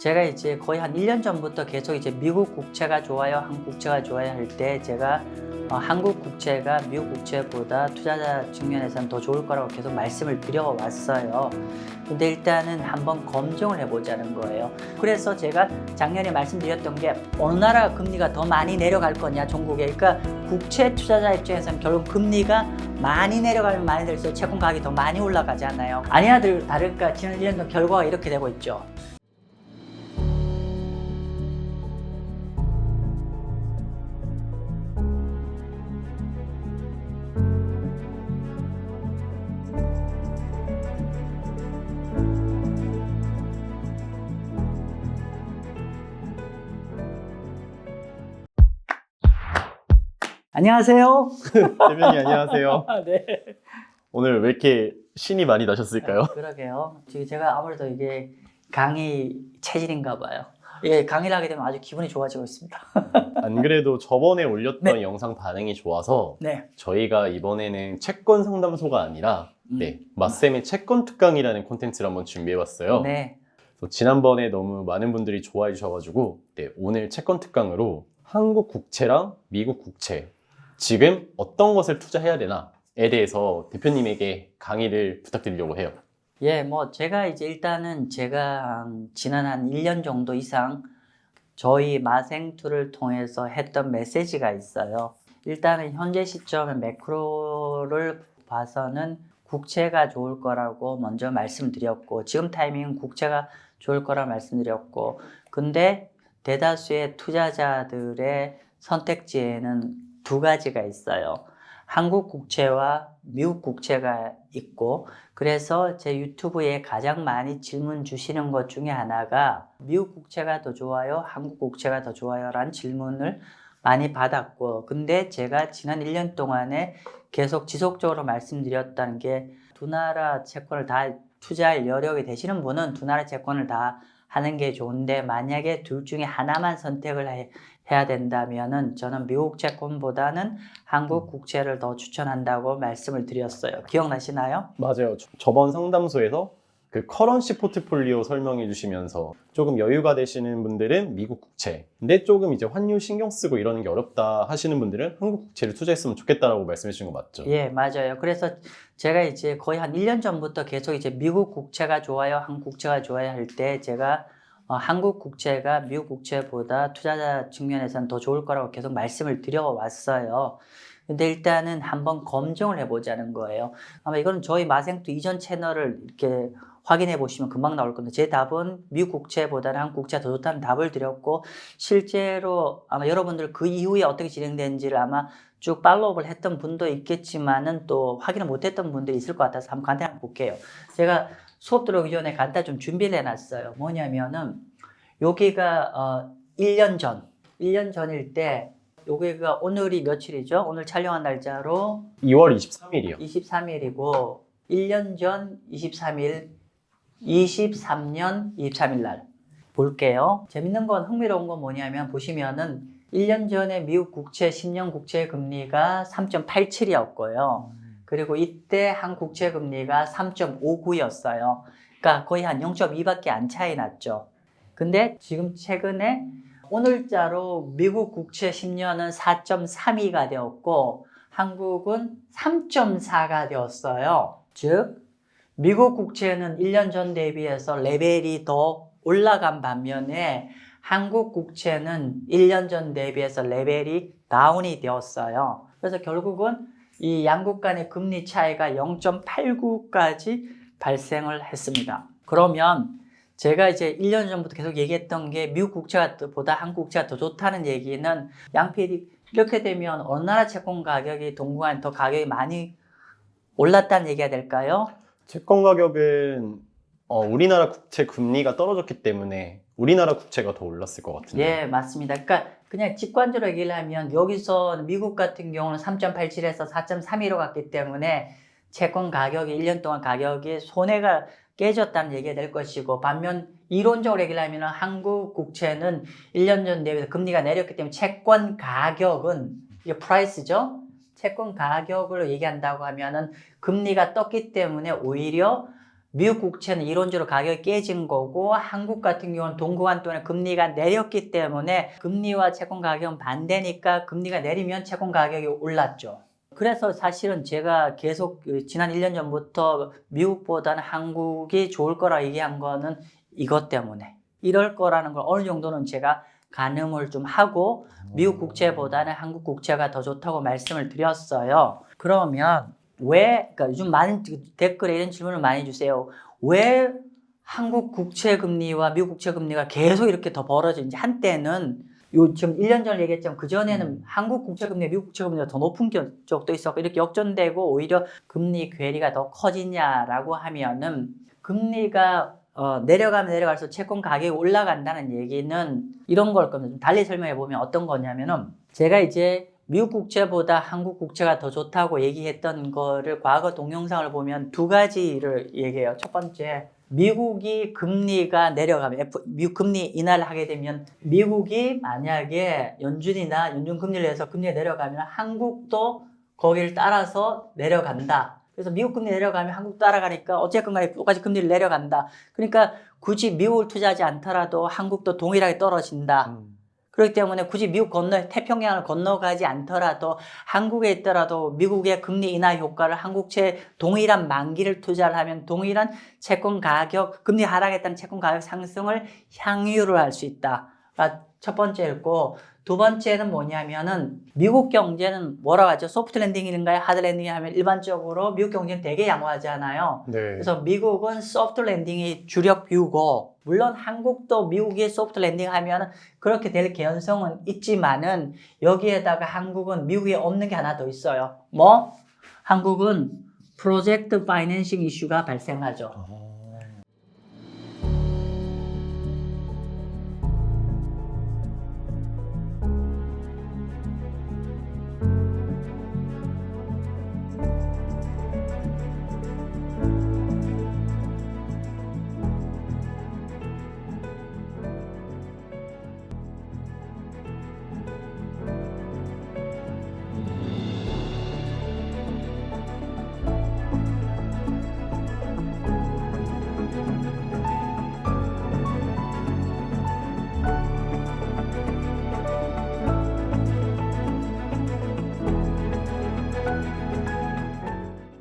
제가 이제 거의 한 1년 전부터 계속 이제 미국 국채가 좋아요, 한국 국채가 좋아요 할 때 제가 어, 한국 국채가 미국 국채보다 투자자 측면에서는 더 좋을 거라고 계속 말씀을 드려왔어요. 근데 일단은 한번 검증을 해보자는 거예요. 그래서 제가 작년에 말씀드렸던 게 어느 나라 금리가 더 많이 내려갈 거냐, 종국에. 그러니까 국채 투자자 입장에서는 결국 금리가 많이 내려가면 많이 될수록 채권 가격이 더 많이 올라가잖아요. 아니나 들- 다를까 지난 1년 동 결과가 이렇게 되고 있죠. 안녕하세요. 대변인 안녕하세요. 아, 네. 오늘 왜 이렇게 신이 많이 나셨을까요? 그러게요. 지금 제가 아무래도 이게 강의 체질인가 봐요. 예, 강의를 하게 되면 아주 기분이 좋아지고 있습니다. 안 그래도 저번에 올렸던 네. 영상 반응이 좋아서 네. 저희가 이번에는 채권 상담소가 아니라 음. 네, 맞쌤의 채권 특강이라는 콘텐츠를 한번 준비해봤어요. 네. 그래서 지난번에 너무 많은 분들이 좋아해 주셔가지고 네, 오늘 채권 특강으로 한국 국채랑 미국 국채 지금 어떤 것을 투자해야 되나에 대해서 대표님에게 강의를 부탁드리려고 해요. 예, 뭐 제가 이제 일단은 제가 한 지난 한 1년 정도 이상 저희 마생투를 통해서 했던 메시지가 있어요. 일단은 현재 시점에 매크로를 봐서는 국채가 좋을 거라고 먼저 말씀드렸고 지금 타이밍은 국채가 좋을 거라 말씀드렸고 근데 대다수의 투자자들의 선택지에는 두 가지가 있어요. 한국 국채와 미국 국채가 있고 그래서 제 유튜브에 가장 많이 질문 주시는 것 중에 하나가 미국 국채가 더 좋아요? 한국 국채가 더 좋아요? 라는 질문을 많이 받았고 근데 제가 지난 1년 동안에 계속 지속적으로 말씀드렸다는 게 두 나라 채권을 다 투자할 여력이 되시는 분은 두 나라 채권을 다 하는 게 좋은데 만약에 둘 중에 하나만 선택을 해, 해야 된다면은 저는 미국 채권보다는 한국 국채를 더 추천한다고 말씀을 드렸어요. 기억나시나요? 맞아요. 저- 저번 상담소에서 그 커런시 포트폴리오 설명해 주시면서 조금 여유가 되시는 분들은 미국 국채, 근데 조금 이제 환율 신경 쓰고 이러는 게 어렵다 하시는 분들은 한국 국채를 투자했으면 좋겠다라고 말씀해 주신 거 맞죠? 예, 맞아요. 그래서 제가 이제 거의 한 1년 전부터 계속 이제 미국 국채가 좋아요, 한국 국채가 좋아요 할 때 제가 어, 한국 국채가 미국 국채보다 투자자 측면에서는 더 좋을 거라고 계속 말씀을 드려왔어요. 근데 일단은 한번 검증을 해보자는 거예요. 아마 이거는 저희 마생투 이전 채널을 이렇게 확인해 보시면 금방 나올 건데 제 답은 미국 국채보다는 한국 국채가 더 좋다는 답을 드렸고 실제로 아마 여러분들 그 이후에 어떻게 진행되는지를 아마 쭉 팔로우업을 했던 분도 있겠지만은 또 확인을 못했던 분들이 있을 것 같아서 한번 간단히 볼게요. 제가 수업 들어오기 전에 간단히 좀 준비를 해놨어요. 뭐냐면은 여기가 어 1년 전, 1년 전일 때 여기가 오늘이 며칠이죠? 오늘 촬영한 날짜로 2월 23일이요. 23일이고 1년 전 23일 23년 23일 날 볼게요. 재밌는 건 흥미로운 건 뭐냐면 보시면은 1년 전에 미국 국채 10년 국채 금리가 3.87이었고요. 그리고 이때 한 국채 금리가 3.59였어요. 그러니까 거의 한 0.2밖에 안 차이 났죠. 근데 지금 최근에 오늘자로 미국 국채 10년은 4.32가 되었고 한국은 3.4가 되었어요. 즉 미국 국채는 1년 전 대비해서 레벨이 더 올라간 반면에 한국 국채는 1년 전 대비해서 레벨이 다운이 되었어요. 그래서 결국은 이 양국 간의 금리 차이가 0.89까지 발생을 했습니다. 그러면 제가 이제 1년 전부터 계속 얘기했던 게 미국 국채가 보다 한국 국채가 더 좋다는 얘기는 양PD 이렇게 되면 어느 나라 채권 가격이 동구간 더 가격이 많이 올랐다는 얘기가 될까요? 채권 가격은 어, 우리나라 국채 금리가 떨어졌기 때문에 우리나라 국채가 더 올랐을 것 같은데. 예, 맞습니다. 그러니까 그냥 직관적으로 얘기를 하면 여기서 미국 같은 경우는 3.87에서 4.32로 갔기 때문에 채권 가격이 1년 동안 가격이 손해가 깨졌다는 얘기가 될 것이고 반면 이론적으로 얘기를 하면 한국 국채는 1년 전 대비해서 금리가 내렸기 때문에 채권 가격은 이게 프라이스죠. 채권 가격을 얘기한다고 하면은 금리가 떴기 때문에 오히려 미국 국채는 이론적으로 가격이 깨진 거고 한국 같은 경우는 동구간 동안에 금리가 내렸기 때문에 금리와 채권 가격은 반대니까 금리가 내리면 채권 가격이 올랐죠. 그래서 사실은 제가 계속 그 지난 1년 전부터 미국보다는 한국이 좋을 거라 얘기한 거는 이것 때문에 이럴 거라는 걸 어느 정도는 제가 가늠을 좀 하고 미국 국채보다는 한국 국채가 더 좋다고 말씀을 드렸어요. 그러면 왜, 그러니까 요즘 많은 댓글에 이런 질문을 많이 주세요. 왜 한국 국채 금리와 미국 국채 금리가 계속 이렇게 더 벌어지는지 한때는 요 지금 1년 전에 얘기했지만 그전에는 한국 국채 금리, 미국 국채 금리가 더 높은 겨- 적도 있었고 이렇게 역전되고 오히려 금리 괴리가 더 커지냐라고 하면은 금리가 어, 내려가면 내려갈수록 채권 가격이 올라간다는 얘기는 이런 걸 겁니다. 좀 달리 설명해 보면 어떤 거냐면은 제가 이제 미국 국채보다 한국 국채가 더 좋다고 얘기했던 거를 과거 동영상을 보면 두 가지를 얘기해요. 첫 번째, 미국이 금리가 내려가면 미국 금리 인하를 하게 되면 미국이 만약에 연준이나 연준 금리를 해서 금리가 내려가면 한국도 거기를 따라서 내려간다. 그래서 미국 금리 내려가면 한국 따라가니까 어쨌건 간에 똑같이 금리를 내려간다. 그러니까 굳이 미국을 투자하지 않더라도 한국도 동일하게 떨어진다. 음. 그렇기 때문에 굳이 미국 건너 태평양을 건너가지 않더라도 한국에 있더라도 미국의 금리 인하 효과를 한국채 동일한 만기를 투자를 하면 동일한 채권 가격 금리 하락했다는 채권 가격 상승을 향유를 할 수 있다가 첫 번째였고 두 번째는 뭐냐면은 미국 경제는 뭐라고 하죠 소프트 랜딩인가요 하드 랜딩 하면 일반적으로 미국 경제는 되게 양호하잖아요 네. 그래서 미국은 소프트 랜딩이 주력 뷰고 물론 한국도 미국이 소프트 랜딩 하면 그렇게 될 개연성은 있지만은 여기에다가 한국은 미국에 없는 게 하나 더 있어요. 뭐? 한국은 프로젝트 파이낸싱 이슈가 발생하죠.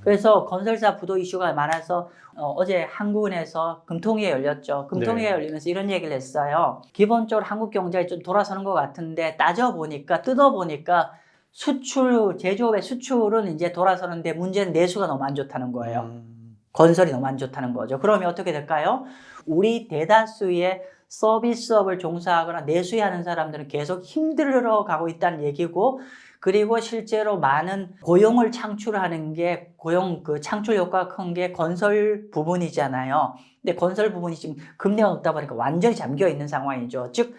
그래서 건설사 부도 이슈가 많아서 어, 제 한국은에서 금통위에 열렸죠. 금통위에 네. 열리면서 이런 얘기를 했어요. 기본적으로 한국 경제가 좀 돌아서는 것 같은데 따져보니까 뜯어보니까 수출 제조업의 수출은 이제 돌아서는데 문제는 내수가 너무 안 좋다는 거예요. 음. 건설이 너무 안 좋다는 거죠. 그러면 어떻게 될까요? 우리 대다수의 서비스업을 종사하거나 내수하는 사람들은 계속 힘들어 가고 있다는 얘기고, 그리고 실제로 많은 고용을 창출하는 게 고용 그 창출 효과가 큰 게 건설 부분이잖아요. 근데 건설 부분이 지금 금리가 높다 보니까 완전히 잠겨 있는 상황이죠. 즉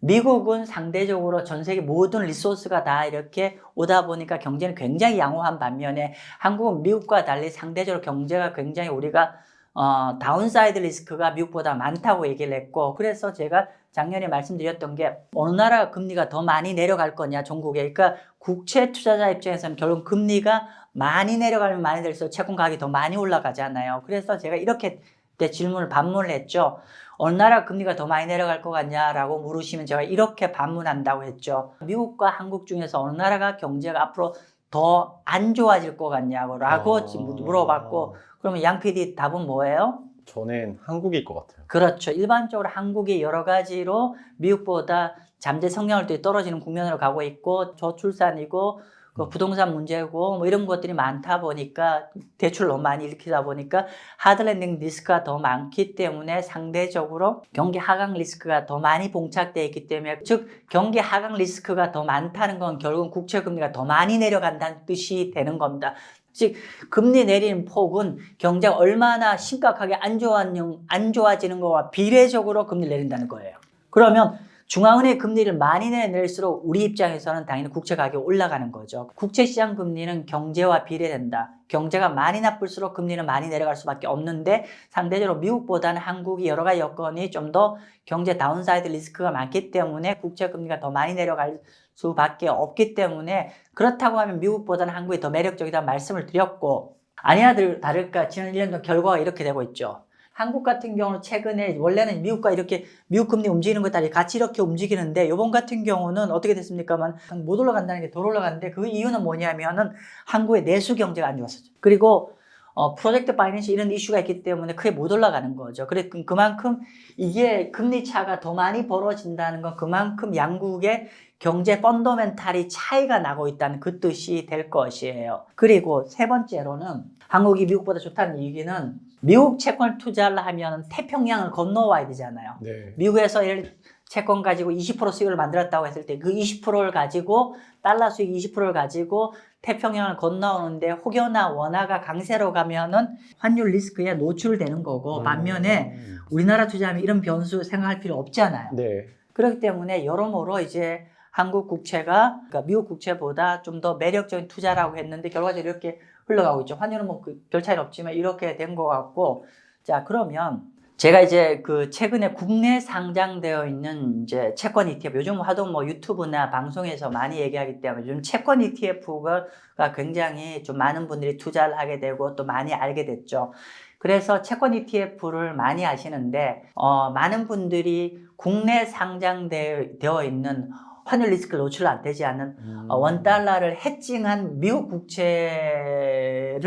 미국은 상대적으로 전 세계 모든 리소스가 다 이렇게 오다 보니까 경제는 굉장히 양호한 반면에 한국은 미국과 달리 상대적으로 경제가 굉장히 우리가 어, 다운사이드 리스크가 미국보다 많다고 얘기를 했고 그래서 제가 작년에 말씀드렸던 게 어느 나라 금리가 더 많이 내려갈 거냐 전국에 그러니까 국채 투자자 입장에서는 결국 금리가 많이 내려가면 많이 될수록 채권 가격이 더 많이 올라가잖아요. 그래서 제가 이렇게 때 질문을 반문을 했죠. 어느 나라 금리가 더 많이 내려갈 것 같냐라고 물으시면 제가 이렇게 반문한다고 했죠. 미국과 한국 중에서 어느 나라가 경제가 앞으로 더 안 좋아질 것 같냐고 라고 아. 지금 물어봤고 그러면 양 PD 답은 뭐예요? 저는 한국일 것 같아요. 그렇죠. 일반적으로 한국이 여러 가지로 미국보다 잠재 성장률이 떨어지는 국면으로 가고 있고 저출산이고 그 부동산 문제고 뭐 이런 것들이 많다 보니까 대출 너무 많이 일으키다 보니까 하드랜딩 리스크가 더 많기 때문에 상대적으로 경기 하강 리스크가 더 많이 봉착되어 있기 때문에 즉 경기 하강 리스크가 더 많다는 건 결국 국채 금리가 더 많이 내려간다는 뜻이 되는 겁니다. 즉 금리 내리는 폭은 경제가 얼마나 심각하게 안 좋아지는, 안 좋아지는 것과 비례적으로 금리를 내린다는 거예요. 그러면 중앙은행 금리를 많이 내릴수록 우리 입장에서는 당연히 국채 가격이 올라가는 거죠. 국채 시장 금리는 경제와 비례된다. 경제가 많이 나쁠수록 금리는 많이 내려갈 수밖에 없는데 상대적으로 미국보다는 한국이 여러 가지 여건이 좀 더 경제 다운사이드 리스크가 많기 때문에 국채 금리가 더 많이 내려갈 수밖에 없기 때문에 그렇다고 하면 미국보다는 한국이 더 매력적이다 말씀을 드렸고 아니야 들- 다를까 지난 1년 동안 결과가 이렇게 되고 있죠. 한국 같은 경우는 최근에 원래는 미국과 이렇게 미국 금리 움직이는 것 따라 같이 이렇게 움직이는데 요번 같은 경우는 어떻게 됐습니까만 못 올라간다는 게 덜 올라갔는데 그 이유는 뭐냐면은 한국의 내수 경제가 안 좋았었죠. 그리고 어, 프로젝트 파이낸시 이런 이슈가 있기 때문에 크게 못 올라가는 거죠. 그래 그- 그만큼 이게 금리 차가 더 많이 벌어진다는 건 그만큼 양국의 경제 펀더멘탈이 차이가 나고 있다는 그 뜻이 될 것이에요. 그리고 세 번째로는 한국이 미국보다 좋다는 얘기는 미국 채권 투자를 하면 태평양을 건너와야 되잖아요. 네. 미국에서 예를 채권 가지고 20% 수익을 만들었다고 했을 때 그 20%를 가지고 달러 수익 20%를 가지고 태평양을 건너오는데 혹여나 원화가 강세로 가면은 환율 리스크에 노출되는 거고 반면에 음. 우리나라 투자하면 이런 변수 생각할 필요 없잖아요. 네. 그렇기 때문에 여러모로 이제 한국 국채가 그러니까 미국 국채보다 좀 더 매력적인 투자라고 했는데 결과적으로 이렇게 흘러가고 있죠. 환율은 뭐 별 차이는 없지만 이렇게 된 것 같고 자 그러면 제가 이제 그 최근에 국내 상장되어 있는 이제 채권 ETF 요즘 하도 뭐 유튜브나 방송에서 많이 얘기하기 때문에 요즘 채권 ETF가 굉장히 좀 많은 분들이 투자를 하게 되고 또 많이 알게 됐죠. 그래서 채권 ETF를 많이 하시는데 어, 많은 분들이 국내 상장되어 있는 환율 리스크 노출 안 되지 않는 음. 어, 원 달러를 해칭한 미국 국채를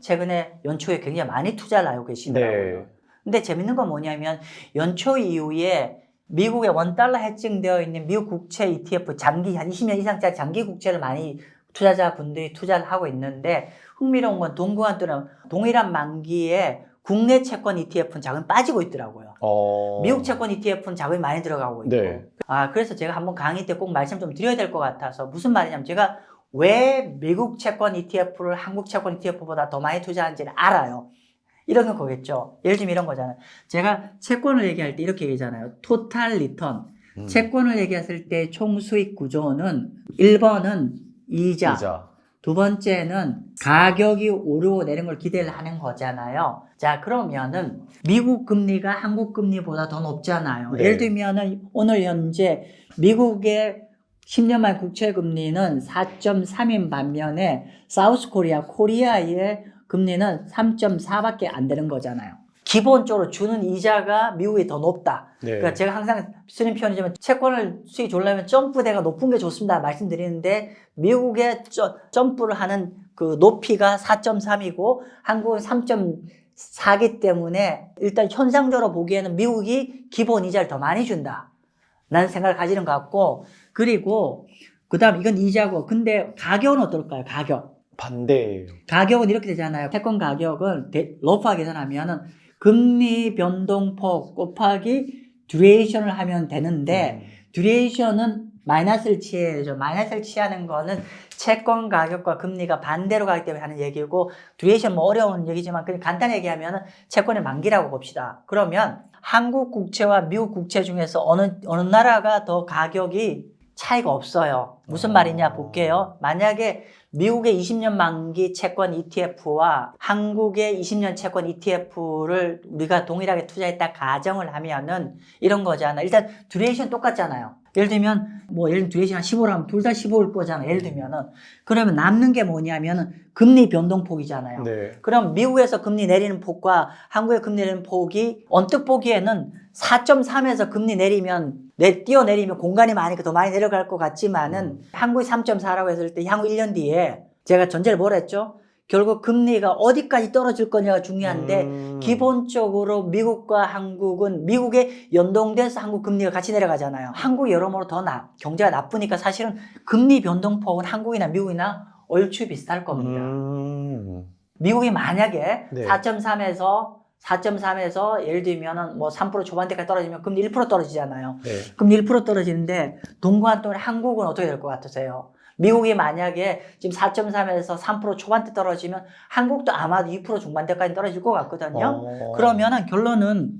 최근에 연초에 굉장히 많이 투자를 하고 계시더라고요. 네. 근데 재밌는 건 뭐냐면 연초 이후에 미국의 원 달러 해칭되어 있는 미국 국채 ETF 장기 한 20년 이상짜리 장기 국채를 많이 투자자 분들이 투자를 하고 있는데 흥미로운 건 동구한 또는 동일한 만기에 국내 채권 ETF는 자금이 빠지고 있더라고요. 어. 미국 채권 ETF는 자금이 많이 들어가고 있고. 네. 아, 그래서 제가 한번 강의 때 꼭 말씀 좀 드려야 될 것 같아서 무슨 말이냐면 제가 왜 미국 채권 ETF를 한국 채권 ETF보다 더 많이 투자한지를 알아요. 이런 건 거겠죠. 예를 들면 이런 거잖아요. 제가 채권을 얘기할 때 이렇게 얘기잖아요. 토탈 리턴. 음. 채권을 얘기했을 때 총 수익 구조는 1번은 이자, 이자. 두 번째는 가격이 오르고 내린 걸 기대를 하는 거잖아요. 자, 그러면은 미국 금리가 한국 금리보다 더 높잖아요. 네. 예를 들면은 오늘 현재 미국의 10년 만 국채 금리는 4.3인 반면에 사우스 코리아, 코리아의 금리는 3.4밖에 안 되는 거잖아요. 기본적으로 주는 이자가 미국이 더 높다. 네. 그러니까 제가 항상 쓰는 표현이지만 채권을 수익 졸려면 점프대가 높은 게 좋습니다 말씀드리는데 미국의 저- 점프를 하는 그 높이가 4.3이고 한국은 3.4기 때문에 일단 현상적으로 보기에는 미국이 기본 이자를 더 많이 준다. 라는 생각을 가지는 것 같고 그리고 그 다음 이건 이자고 근데 가격은 어떨까요? 가격. 반대예요. 가격은 이렇게 되잖아요. 채권 가격은 대- 러프하게 계산하면은 금리 변동폭 곱하기 듀레이션을 하면 되는데 듀레이션은 마이너스를 취해야죠. 마이너스를 취하는 거는 채권 가격과 금리가 반대로 가기 때문에 하는 얘기고 듀레이션 뭐 어려운 얘기지만 그냥 간단히 얘기하면 채권의 만기라고 봅시다. 그러면 한국 국채와 미국 국채 중에서 어느 어느 나라가 더 가격이 차이가 없어요. 무슨 말이냐 볼게요. 만약에 미국의 20년 만기 채권 ETF와 한국의 20년 채권 ETF를 우리가 동일하게 투자했다 가정을 하면은 이런 거잖아. 일단 듀레이션 똑같잖아요. 예를 들면 뭐 예를 들면 듀레이션 한 15라면 둘 다 15일 거잖아. 예를 들면은 그러면 남는 게 뭐냐면은 금리 변동폭이잖아요. 네. 그럼 미국에서 금리 내리는 폭과 한국의 금리 내리는 폭이 언뜻 보기에는 4.3에서 금리 내리면 내 뛰어내리면 공간이 많으니까 더 많이 내려갈 것 같지만은 한국이 3.4라고 했을 때 향후 1년 뒤에 제가 전제를 뭐라 했죠? 결국 금리가 어디까지 떨어질 거냐가 중요한데 음. 기본적으로 미국과 한국은 미국에 연동돼서 한국 금리가 같이 내려가잖아요. 한국이 여러모로 더 나, 경제가 나쁘니까 사실은 금리 변동폭은 한국이나 미국이나 얼추 비슷할 겁니다. 음. 미국이 만약에 네. 4.3에서 4.3에서 예를 들면은 뭐 3% 초반대까지 떨어지면 금리 1% 떨어지잖아요. 네. 금리 1% 떨어지는데 동반 동안 한국은 어떻게 될 것 같으세요? 미국이 만약에 지금 4.3에서 3% 초반대 떨어지면 한국도 아마도 2% 중반대까지 떨어질 것 같거든요. 어. 그러면은 결론은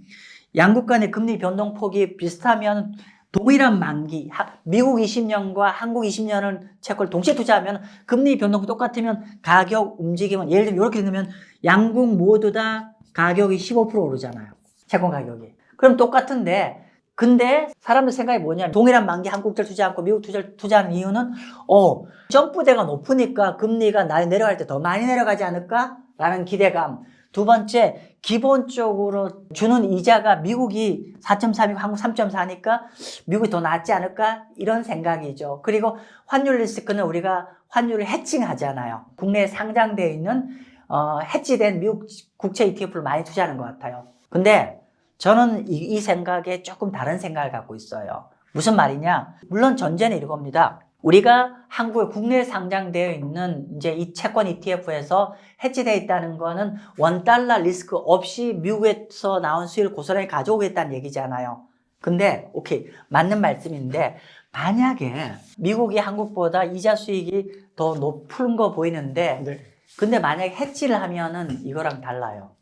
양국 간의 금리 변동폭이 비슷하면 동일한 만기, 하- 미국 20년과 한국 20년을 채권을 동시에 투자하면 금리 변동폭 똑같으면 가격 움직임은 예를 들면 이렇게 되면 양국 모두 다 가격이 15% 오르잖아요. 채권 가격이. 그럼 똑같은데 근데 사람들 생각이 뭐냐면 동일한 만기 한국들 투자 않고 미국 투자를 투자하는 이유는 어 점프대가 높으니까 금리가 나 내려갈 때 더 많이 내려가지 않을까라는 기대감. 두 번째 기본적으로 주는 이자가 미국이 4.3이고 한국 3.4니까 미국이 더 낫지 않을까 이런 생각이죠. 그리고 환율 리스크는 우리가 환율을 해칭하잖아요. 국내에 상장되어 있는 어, 해지된 미국 국채 ETF를 많이 투자하는 것 같아요. 근데 저는 이, 이 생각에 조금 다른 생각을 갖고 있어요. 무슨 말이냐? 물론 전제는 이겁니다. 우리가 한국에 국내에 상장되어 있는 이제 이 채권 ETF에서 해지되어 있다는 거는 원 달러 리스크 없이 미국에서 나온 수익을 고스란히 가져오겠다는 얘기잖아요. 근데 오케이 맞는 말씀인데 만약에 미국이 한국보다 이자 수익이 더 높은 거 보이는데 네. 근데 만약에 해지를 하면은 이거랑 달라요.